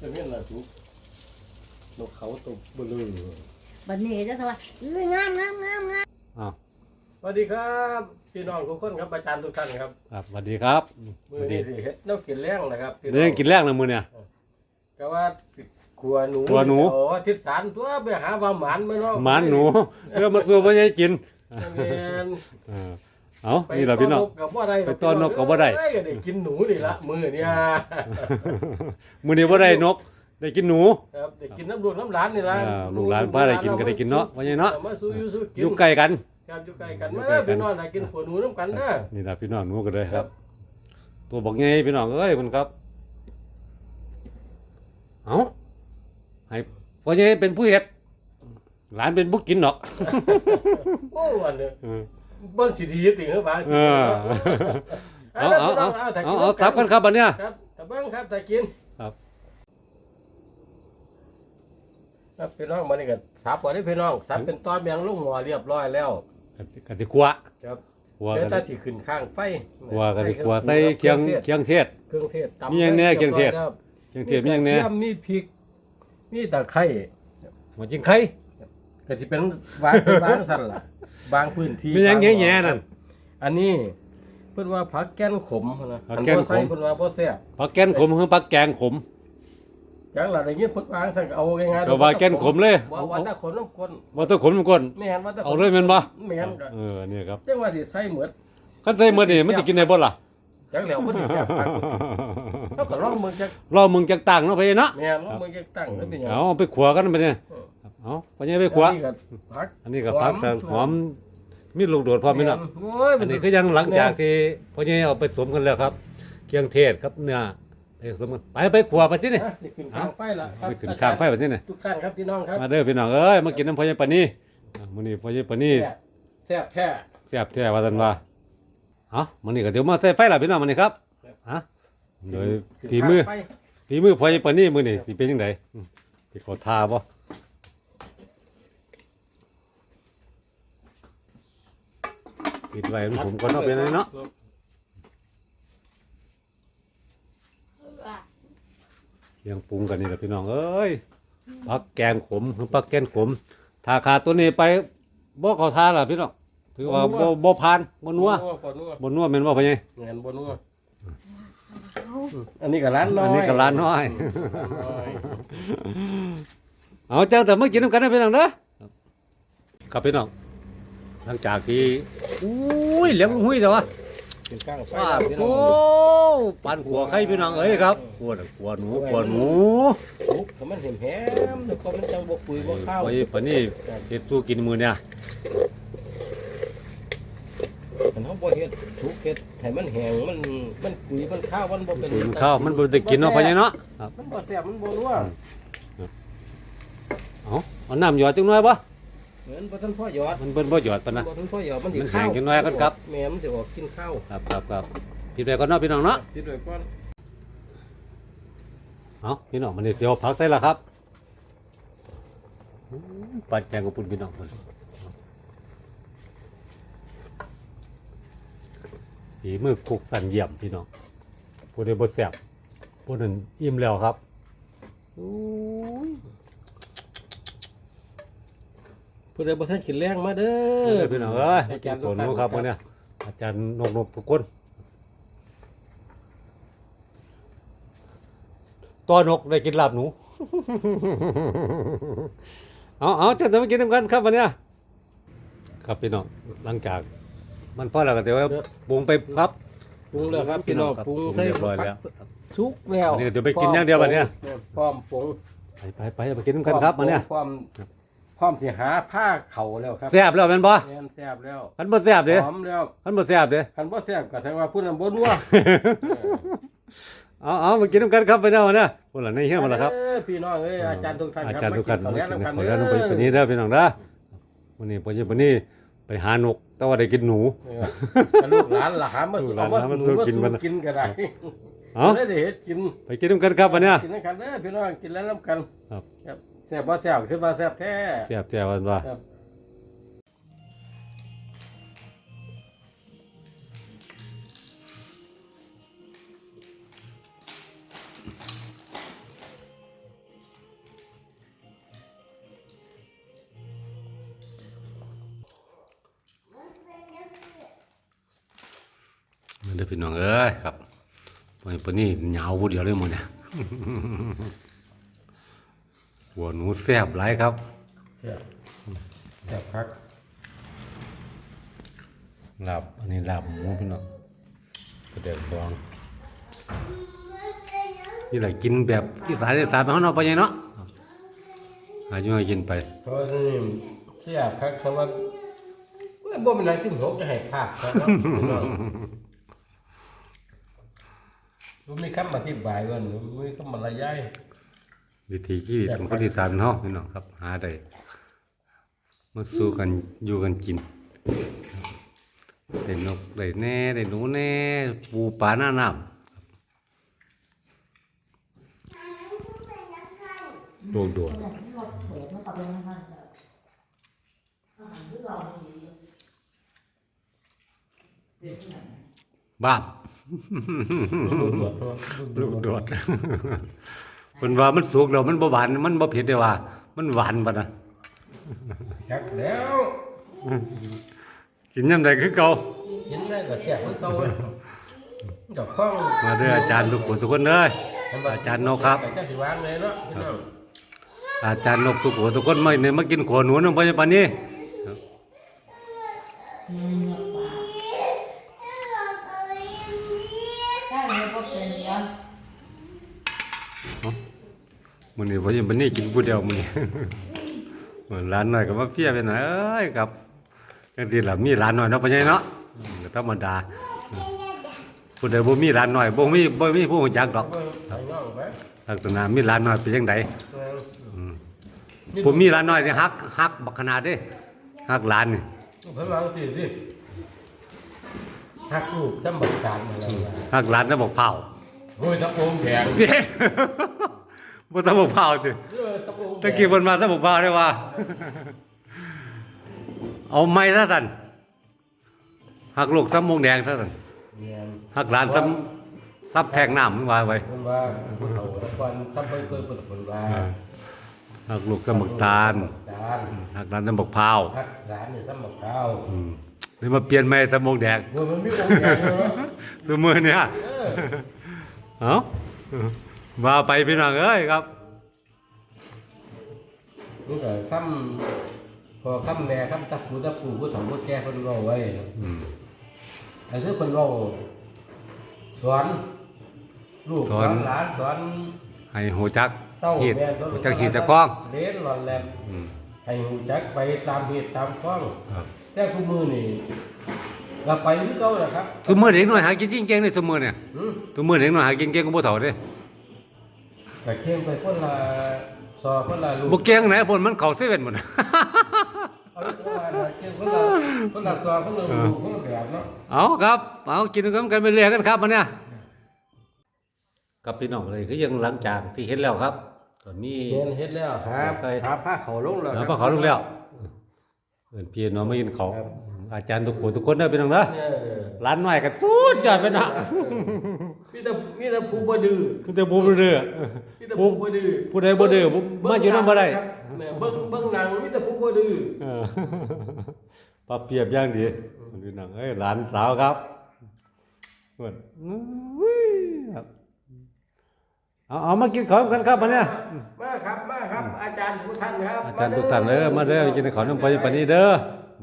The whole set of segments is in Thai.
จะเมียนละทุกนกเขาตกเบลอบัดนี้จะทำว่าเอ้ยงามงามงามงามอ้าวสวัสดีครับพี่น้องทุกคนครับอาจารย์ทุกท่านครับครับสวัสดีครับมือนี้สิเฮ็ดแนวกินแรงนะครับพี่เรื่องกินแรกนะมือเนี่ย ก็ว่าขัวหนูขัวหนู โอ้ทิศสารตัวไปหาว่าหมานมาเนาะหมานหนูเพื่อมาสู้พ่อใหญ่กินแม่นเออ เอานี่แหละพี่น้องไปต้กับบ่ได้ไปต้อนนกกับบ่ได้ เอ้ยก็ได้กินหนูนี่ละมือเนี่ยมือนี้ว่าได้นก ได้กินหนู ครับได้กินน้ำลูกน้ำหลานนี่ละอ่าลูกหลานพาได้กินก็ได้กินเนาะว่าไงเนาะมาสู้อยู่สู้กินอยู่ใกล้กัน ครับอยู่ใกล้กันอยู่มาใกล้กันพี่น้องได้กินขัวหนูน้ำกันเด้อ นี่แหละพี่น้องหนูก็เลยคครัรับบตัวบอกไงพี่น้องเอ้ยมันครับ เอาให้พ่อใหญ่เป็นผู้เฮ็ดหลานเป็นผู้กินหรอก โอ้วันนี้เออ เบิ้ลสีดีติเหรอบางสิเออ เอาเอาเอาเอาเอาสับกันครับบัดเนี้ย ครับตะเบิ้งครับตะกินครับ ครับพี่น้องมานี่กันสับก่อนได้พี่น้องสับเป็นตอนแมงลูกหัวเรียบร้อยแล้ว กันสิขัวครับขัวเดี๋ยกัวนถ้าสิขึ้นข้างไฟขัวกันสิขัวใส่เคียงเคียงเทศ เครื่องเทศตำมีอย่างแน่เครื่องเทศ รียบร้อยแล้วเคียงเทศมีอย่างเนี้ยกระทีมีพริก มีตะไคร้หัวจิงไข่ก็สิเป็นวางเป็นวางสั่นล่ะ บางพื้นที่มีอย่างแง่ๆนั่น อันนี้เพิ่นว่าผักแก้นขมนะผักแก้นขมอับ่ใส่เพิ่นว่าบ่แซ่บผักแกนขมคือผักแกงขม จังหล่ะได้ยินเพิ่นวางสั่นก็เอาง่ายๆก็ว่าแก้นขมเลย ว่าวันน่ะขนน้ำคนว่าต้องขมมันก่อนแม่นว่าแต่เอาเลยแม่นบ่แม่นก็เออเนี่ยครับจังว่าสิใส่หมดคันใส่มื้อนี่มันสิกินได้บ่ล่ะจังแล้วมันสิแซ่บคักเฮาก็ลองมึงจักรอมึงจักต่างเนาะพี่เนาะแม่นลองมึงจักตั้งแล้วเป็นหยังเอาไปขัวกันไปเนี่ยเอาไปเนี่ยไปขัว อันนี้ก็ผักอันนี้ก็ผักแต่หอม มีลูกโดดพร้อมไหมเนาะโอ้ยอันนี้ก็ยังหลังจากที่พ่อใหญ่เอาไปสวมกันแล้วครับเครื่องเทศครับเนื้อไปสวมกันไปไปขัวไปที่นี่อะนี่ขึ้นข้างไฟละครับไปขึ้นข้างไฟไปที่นี่ ทุกท่านครับพี่น้องครับมาเด้อพี่น้องเอ้ยมากินน้ำพ่อใหญ่ปานนี้อะมื้อนี้พ่อใหญ่ปานนี้แซ่บแท้แซ่บแท้ว่าซั่นว่าเอ้ามื้อนี้ก็เดี๋ยวมาใส่ไฟล่ะพี่น้องมื้อนี้ครับฮะโดยขึ้นฝีมือข้างไฟ ฝีมือพ่อใหญ่ปานนี้มื้อนี้สิเป็นจังไดอืมสิขอทาบ่ ปิดไว้ให้ผมก่อนเนาะเป็นไงเนาะยังปรุงกันนี่แหละพี่น้องเอ้ยผักแกงขมหรือผักแกงขมถ้าขาดตัวนี้ไปบ่เขาทาล่ะพี่น้องถือว่าบ่บ่ผ่านบ่นัวบ่นัวบ่นัวแม่นบ่พ่อใหญ่เงินบ่นัวอันนี้ก็ร้านน้อยอันนี้ก็ร้านน้อยน้อยเอาเจ้าแต่มากินนำกันนะพี่น้องเด้อครับพี่น้อง หลังจากที่อุ้ยเหลียงหุ้ยแต่ว่าขึ้นข้างไฟว้าแล้วพี่น้โอ้องปานขัวไข่พี่น้องเอ้ยครับขัวน่ะขัวหนูขัวหนูทุกถ้ามันเห็นแหมเดี๋ยวก็มันจังบ่คุยบ่เข้าพ่อใหญ่ปานนี้เฮ็ดสู้กินมื้อเนี่ยมันเฮาบ่เฮ็ดทุกเฮ็ดให้มันแห้งมันมันคุยมันข้าวมันบ่เป็นคุยมันข้าวมันบ่ได้กินเนาะพ่อใหญ่เนาะมันบ่แซ่บมันบ่นัวเอาเอาน้ำหยอดจังหน่อยบ่ เหมือนบ่ทันพ่อหยอดมันเบิ่นบ่หยอดปานนะ บ่ทันพ่อหยอดมันสิมันข้าวแห้งจังน้อยกันครับ แม่มันสิออกกินข้าวครับครับครับพี่ไปก่อนเนาะพี่น้องเนาะคิดไว้ก่อนเอาพี่น้องมันนี่เดี๋ยวพักใส่ละครับอื้อปัดแกงกับปุ่นพี่น้องคนฝีมือคุกสันเยี่ยมพี่น้องผู้ใดบ่แซ่บผู้นั้นอิ่มแล้วครับอู้ ผู้ใดบ่ทันกินแรงมาเด้เอออพี่น้องเอ้ยอาจารย์สวนหนูครับวันเนี้ยอาจารย์นกนกทุกคนตัวนกได้กินลาบหนู เอาเอาจะทำกินน้ำกันครับวันเนี้ยครับพี่น้องหลังจาก มันพอแล้วก็เดี๋ยวปรุงไปครับ ปรุงแล้วครับพี่น้องปรุงปรุงใส่เรียบร้อยแล้วสุกแล้วอันนี้เดี๋ยวไปกินอย่างเดียวบัดเนี้ยพร้อมปรุงไปไปไปไปกินน้ำกันครับวันเนี้ย พร้อมพร้อม สิหาผ้าเข่าแล้วครับแซ่บแล้วแม่นบ่แม่นแซ่บแล้วคันบ่แซ่บเด้หอมแล้วคันบ่แซ่บเด้ คันบ่แซ่บก็แสดงว่าผู้นั้นบ่นัวเอาเอามากินน้ำกันครับไปเนาะวันเนี้ยพวกเราในเฮี้ยมาแล้วครับ เอ้ยพี่น้องเอ้ยอาจารย์ทุกท่านอาครับจารย์ทุกท่านมามากิกินนข้าวขอแล้อวนุญาตลงไปวันนี้เด้อพี่น้องเด้อวันนี้พอเย็นวันนี้ไปหานก แต่ว่าได้กินหนูกันลูกหลานหลานมาลูสู่กหลานมาหลานมาหนูสู่มากินสู่มันกินก็ได้เอาได้ได้เฮ็ดกินไปกินน้ำกันครับวันเนี้ย กินนะครับเด้อพี่น้องกินแล้วน้ำกัน ครับ ครับ แซ่บว่าแซ่บขึ้นมาแซ่บแท้แซ่บแซ่บวันว่าครับมันได้พี่น้องเอ้ยครับวันนี้เหงาบุเดียวเลยมั้งเนี่ย หัวหนูแซ่บหลายครับแซ่บแซ่บคักลาบอันนี้ลาบหมูพี่น้องกระเดียกบองนี่แหละกินแบบอีสานอีสานไปเฮาเนาะไปยังเนาะหาอยู่ให้กินไปเพราะนี่แซ่บคักเพราะว่าเว้ยบ่เป็นไรที่ผมจะให้ภาคครับพี่น้องบ่มีคำอธิบายว่าบ่มีคำบรรยาย วิธีชีวิตของคนอีสานเฮาพี่น้องครับ หาได้มาสู้กันอยู่กันกินได้นกได้แหน่ได้หนูแหน่ปูปลาหน้าน้ำโดดโดดรถเปิดมันกลับไปข้างๆจ้ะอาหารที่เราดีเป็นที่ไหนบ้าบลูกโดดเนาะลูกโดด เพิ่นว่ามันสุกแล้วมันบ่หวานมันบ่เผ็ดเด้ว่า มันหวานปะนะจักแล้วกินยามใดคือเก่ากินได้ก็แซ่บคือเก่าเว้ยดอกข้องมาเด้ออาจารย์ทุกคนทุกคนเด้ออาจารย์นกครับแต่จะสิวางเลยเนาะพี่น้องอาจารย์นกทุกคนทุกคนมาเนี่ยมากินขวหนูนำไปปานนี้ เนื้อปลาใช่เลยก็เป็นเนื้อ มื้อนี้บ่ยังปานนี้กินผู้เดียวมื้อนี้เหมือนร้านน้อยก็มาเฟียไปหน่อยเอ้ยครับจังซี่ล่ะมีร้านน้อยเนาะปานใหญ่เนาะอืมก็ธรรมดาผู้ใดบ่มีร้านน้อยบ่มีบ่มีผู้รู้จักดอกไปน้องไปลักษณะมีร้านน้อยเป็นจังไดนี่ผมมีร้านน้อยนี่ฮักฮักบักขนาดเด้ฮักร้านนี่เพิ่นวางสิดิหักลูกจำบักจานมาแล้วว่าฮักร้านน้ำบักเผาโอ้ยตะโกงแพงเด้ บ่ต้องบักเผาติเออตะโกงแพงตะกี้เพิ่นมาต้องบักเผาได้ว่า เอาไม้ซะสั่นฮักลูกซ้ำมงแดงซะสั่นเนี่ยฮักร้านซ้ำซับแทงน้ำมึงว่าไว้เพิ่นว่าผู้เฒ่าตะกอนทำเพิ่นเพิ่นเพิ่นเพิ่นว่าฮักลูกซ้ำบักตาลตาลฮักร้านซ้ำบักเผาหักร้านนี่ทำบักข้าวอืมนี่มาเปลี่ยนไม้ซ้ำมงแดงโอ้ยมันมีองค์แพงเลยเนาะ ซุมื้อเนี่ยเออ เอ้า ว่าไปพี่น้องเอ้ยครับนี่ก็คำพอคำแม่คำตะปูตะปูผู้เฒ่าผู้แก่เพิ่นเว้าไว้อืมอันคือเพิ่นเว้าสอนลูกสอนหลานสอนให้หูจักเต้าฮีดแม่สอนหูจักฮีดจักคล้องเล่นหลอนแหลมอืมให้หูจักไปตามเหตุตามข้องครับแต่คู่มือนี่ก็ไปคือเก่าแหละครับซุมื้อเด็กน้อยหากินจริงๆนี่ซุมื้อเนี่ยอืมซุมื้อเด็กน้อยหากินเก่งกว่าบ่เฒ่าเด้ก็เก่งไปคนละซอคนละลูกบ่เก่งไหนพุ่นมันเข้าเซเว่นหมดเอาลูกคนละเก่งคนละคนละซอคนละลูกคนละแบบเนาะเอาครับ เอากินกันกันไปเรื่อยกันครับมันเนี่ยกับพี่น้องเลยคือยังหลังจากที่เห็นแล้วครับตอนนี้เรียนเฮ็ดแล้วหาไปหาผ้าเขาวลงแล้วแล้วคพรัอบเขาลงแล้วเอิ้นพี่น้องมากินข้าวครับอาจารย์ทุกคนทุกคนเด้อพี่น้องเด้อเนี่ยร้านน้อยก็สุดยอดไปเนาะ มีแต่มีแต่ผู้บ่ดื้อคือแต่บ่เด้อ มีแต่ผู้บ่ดื้อผู้ใดบ่ดื้อบ่มาอยู่นำบ่ได้ครับแม่เบิ่งเบิ่งหนังมีแต่ผู้บ่ดื้อเออปรับเปรียบอย่างดีพี่น้องเอ้ยหลานสาวครับเพิ่นอุ้ยครับเอาเอามากินข้าวกันครับมาเนี่ย มาครับมาครับ อาจารย์ทุกท่านครับอาจารย์ทุกท่านเด้อมาเด้อไปกินข้าวน้ำไปปานนี้เด้อ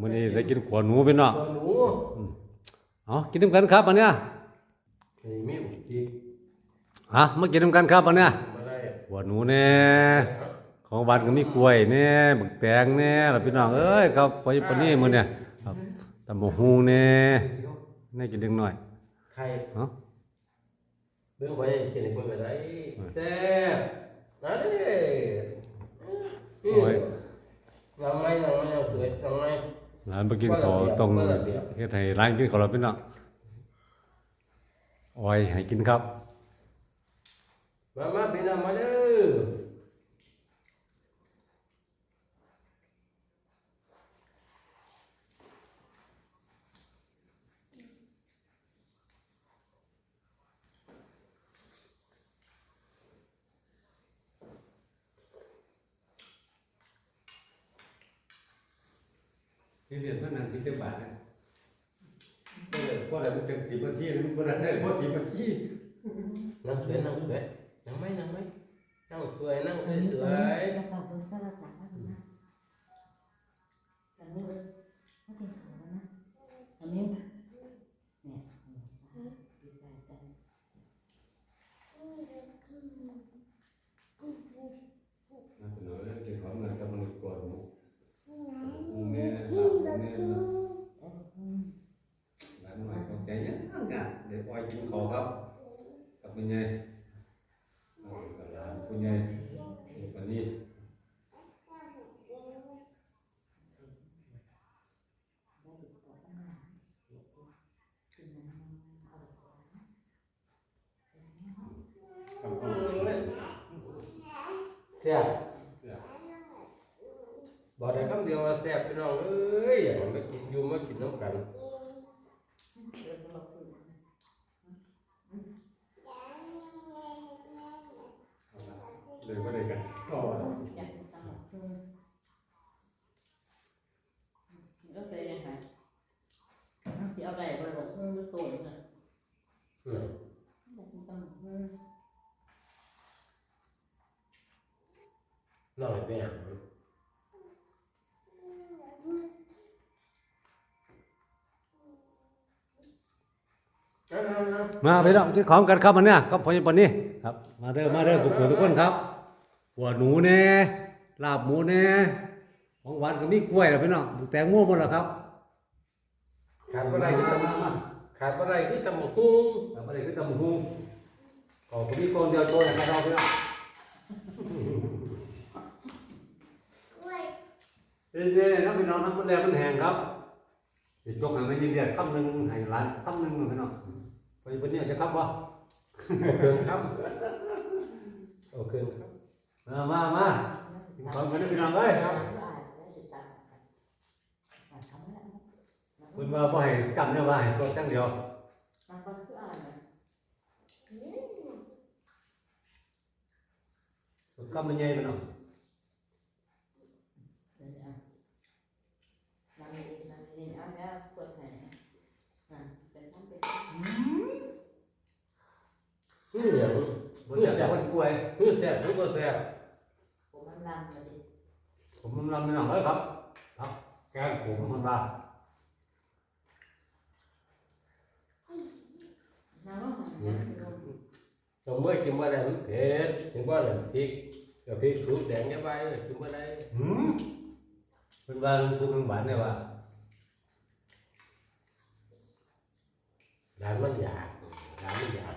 มื้อนี้ได้กินขวหนูพี่น้องตัวหนูเอากินน้ำกันครับมาเนี่ย นี่มีอุจิ ฮะมากินน้ำกันครับมาเนี่ยมาได้ขวหนูแน่ของบ้านก็มีกล้วยแน่บักแตงแน่ล่ะพี่น้องเอ้ยครับไปปานนี้มื้อเนี่ยครับตำบักฮูแน่แน่กินเล็กน้อยใครเอ้าเบิ่งไว้เขียนให้เบิ่งอะไรแซ่บนั่นเด้โอ้ยยังไม่ยังไม่ยังสวยยังไม่ร้านไปกินข้าวต้องเฮ็ดให้ร้านกินข้าวเราพี่น้องอ้อยให้กินครับ มามาพี่น้องมาเด้อเรียนเท่านั้นที่จะบาทเออพอแล้วมันถึง10นาทีมันบ่ได้พอ10นาทีนั่งสวยนั่งสวย นั่งไหมนั่งไหมนั่งสวยนั่งสอันนี้วยแล้วก็เบิ่งโทรศัพท์มาดูนะอันนี้เบิ่งว่าเป็นขาวแล้วนะอันนี้เนี่ยดีใจจัง นะพี่น้องเอ้ยกินของนั่นก็มันกดหมูหมูเนี่ยหลับหมูเนี่ยเนาะ เอออืม หลานหน่อยเข้าใจยังอะเดี๋ยวปล่อยกินข้าวครับกับคุณยายเอากับหลานคุณยายวันนี้ ได้ติดต่อตั้งนานเดี๋ยวกูกินน้ำเอาไปก่อนนะ ครับผม แซ่บบอกได้คำเดียวว่าแซ่บพี่น้องเอ้ยอย่ามากินอยู่มากินน้ำกัน เดี๋ยวเราคุยกัน เดี๋ยวก็ได้กันก็ อยากตั้งหลักเพิ่มก็เป็นยังไงที่เอาได้ไปบอกเพิ่มด้วยตัวนี่นะ อืม อยากตั้งหลักเพิ่ม น้อยไปหามาพี่น้องกินของกันครับมันเนี่ยครับพอปนนี้ครับ มาเด้อมาเด้อสุขุทุกคนครับ หัวหนูแน่ลาบหมูแน่ของหวานก็มีกล้วยแล้วพี่น้องแตงโมหมดแล้วครับขาดบ่ได้คือตำขาดบ่ได้คือตำบักหุ่งแล้วบ่ได้คือตำหูขอผมมีคนเดียวโตแล้วครับเราพี่น้อง เอ้ยๆนะพี่น้องน้ำมันแรงมันแห้งครับสิจกให้มันยินเดียดคำหนึงให้หลานคำหนึงพี่น้องพอปนนี้จะครับบ่เอาเครื่องครับเอาเครื่องครับมามามากินของกันนะพี่น้องเอ้ยครับเพิ่นว่าบ่ให้กำเนี่ยว่าให้สดจังเดียวสดกำมันใหญ่ไปเนาะ คือหยังบ่อยากจะคนป่วยคือแซ่บคือบ่แซ่บผมลำลำพี่น้องเอ้ยครับการขผมมมันว่าต้องเมื่อกินบ่ได้มันเผ็ดกินบ่ได้พริกกับพริกถูกแดงเนี่ยไปกินบ่ได้หืมเพิ่นว่าลุงสุกลุงหวานเนี่ยว่าร้านมันอยากร้านมันอยาก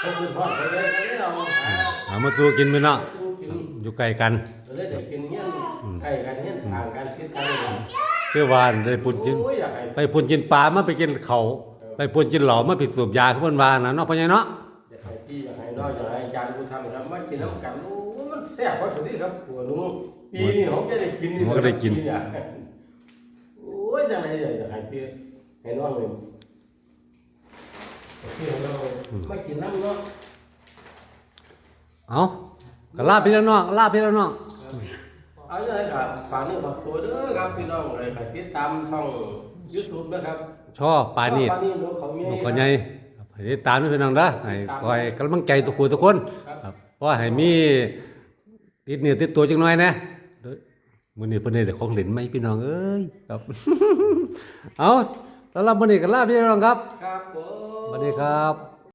เขาคือพ่อเขาเลยก็ได้เอาหาหามาสู้กินพี่น้องสู้กินอยู่ใกล้กันเลยได้กินเงี้ยใกล้กันเงี้ยทางกันคิดกันเลยคือวานได้ปุ่นกินโอ้ยอยากให้ไปปุ่นกินปลามาไปกินเขาวไปปุ่นกินเหล่ามาไปสูบยาคือเพิ่นว่าน่ะเนาะพ่อใหญ่เนาะอยากให้พี่อยากให้น้อยอยากให้อาจารย์กูทำครับมากินน้ำกันโอ้ยมันแซ่บกว่าสุดที่ครับหัวหนูปีนี้ผมจะได้กินนี่มันก็ได้กินอยากให้โอ้ยจังไรอยากให้พี่ให้น้องเลย พี่ของเรามากินน้ำเนาะเอาก็ลาพี่แล้วน้องลาพี่แล้วน้องเอาอย่างไรครับฝากเนื้อฝากตัวเด้อครับพี่น้องเลยครับติดตามช่อง YouTube นะครับช่อปลานีดปานีดหนูเขามีบ่ขอใหญ่ครับให้ติดตามด้วยพี่น้องเด้อให้คอยกำลังใจทุกคนทุกคนครับเพราะให้มีติดเนื้อติดตัวจังน้อยนะเด้อมื้อนี้เพิ่นได้ของเล่นใหม่พี่น้องเอ้ยครับ เอาสำหรับมื้อนี้ก็ลาพี่น้องครับ ครับผมส วัสดีครับ